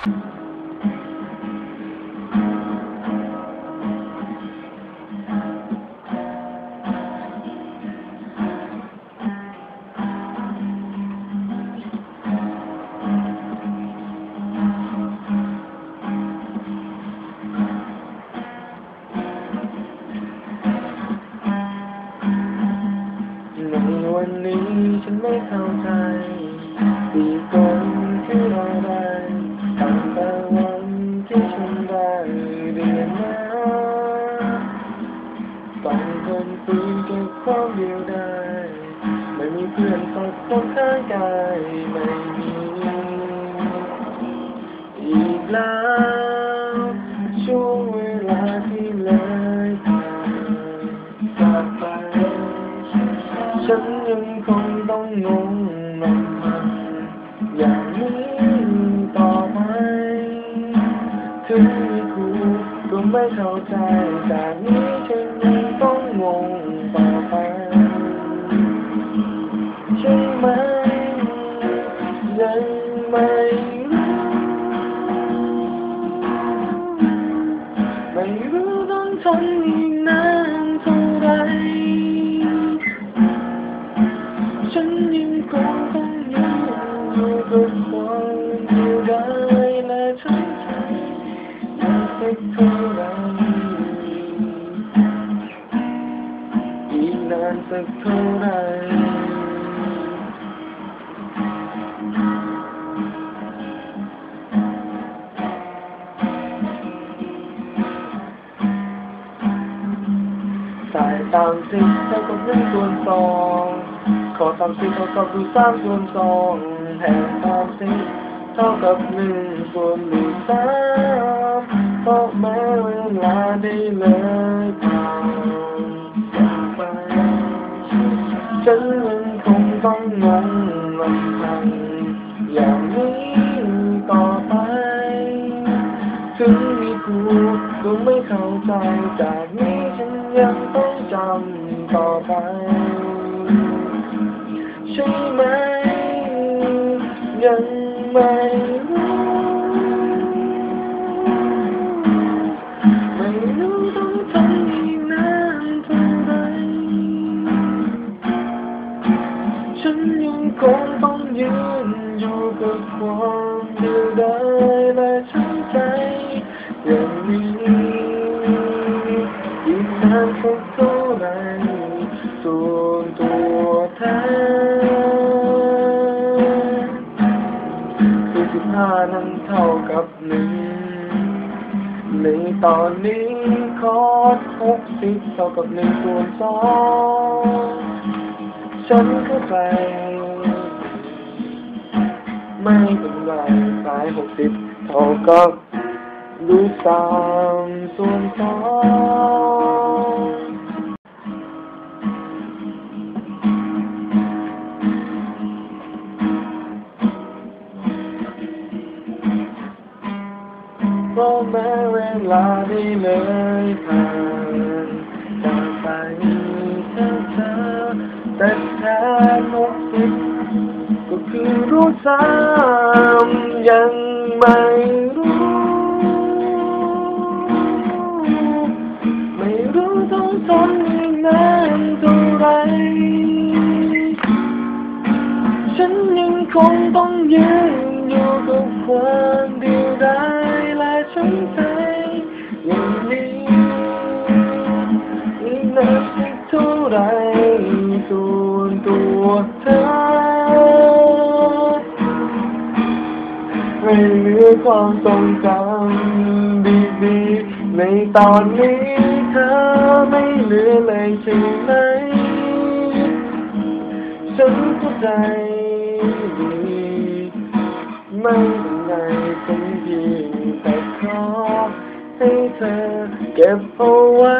ในวันนี้ฉันไม่เข้าใจปีก่อน ฉันยังคงต้องงงลำพันอย่างนี้ต่อไปถึงมีครูก็ไม่เข้าใจจากนี้ฉันยังต้องงงต่อไปใช่ไหมยังไม่ สักเท่าไรอีกนานสักเท่าไรสายตามสิเท่ากับหนึ่งส่วนสองขอสามสิเท่ากับดูสามส่วนสองแห่งสามสิเท่ากับหนึ่งส่วนหนึ่งสาม งงงลำพังอย่างนี้ต่อไป ถึงมีกูก็ไม่เข้าใจจากนี้ฉันยังต้องจำต่อไป ใช่ไหมยังไม่ ฉันยังคงต้องยืนอยู่กับความเดียวดายและช้ำใจอย่างนี้อีกนานสักเท่าไหรส่วนตัวแทนคือสิบห้านั้นเท่ากับหนึ่งในตอนนี้คอร์สหกสิบเท่ากับหนึ่งส่วนสอง ฉันเข้าใจ ไม่เป็นไรสายหกสิบเท่ากับรูทสามส่วนสองเพราะแม้เวลาได้เลยผ่าน นหกสิบก็คือรู้ซ้ำยังไม่รู้ ไม่รู้ต้องทนอีกนานเท่าไร ฉันยังคงต้องยืนอยู่กับความเดียวดายและฉันใจย่างนี้ ไม่เหลือความทรงจำดีๆ ในตอนนี้เธอไม่เหลือเลยใช่ไหม ฉันเข้าใจดีไม่เป็นไรฉันเพียงแต่ขอให้เธอเก็บเอาไว้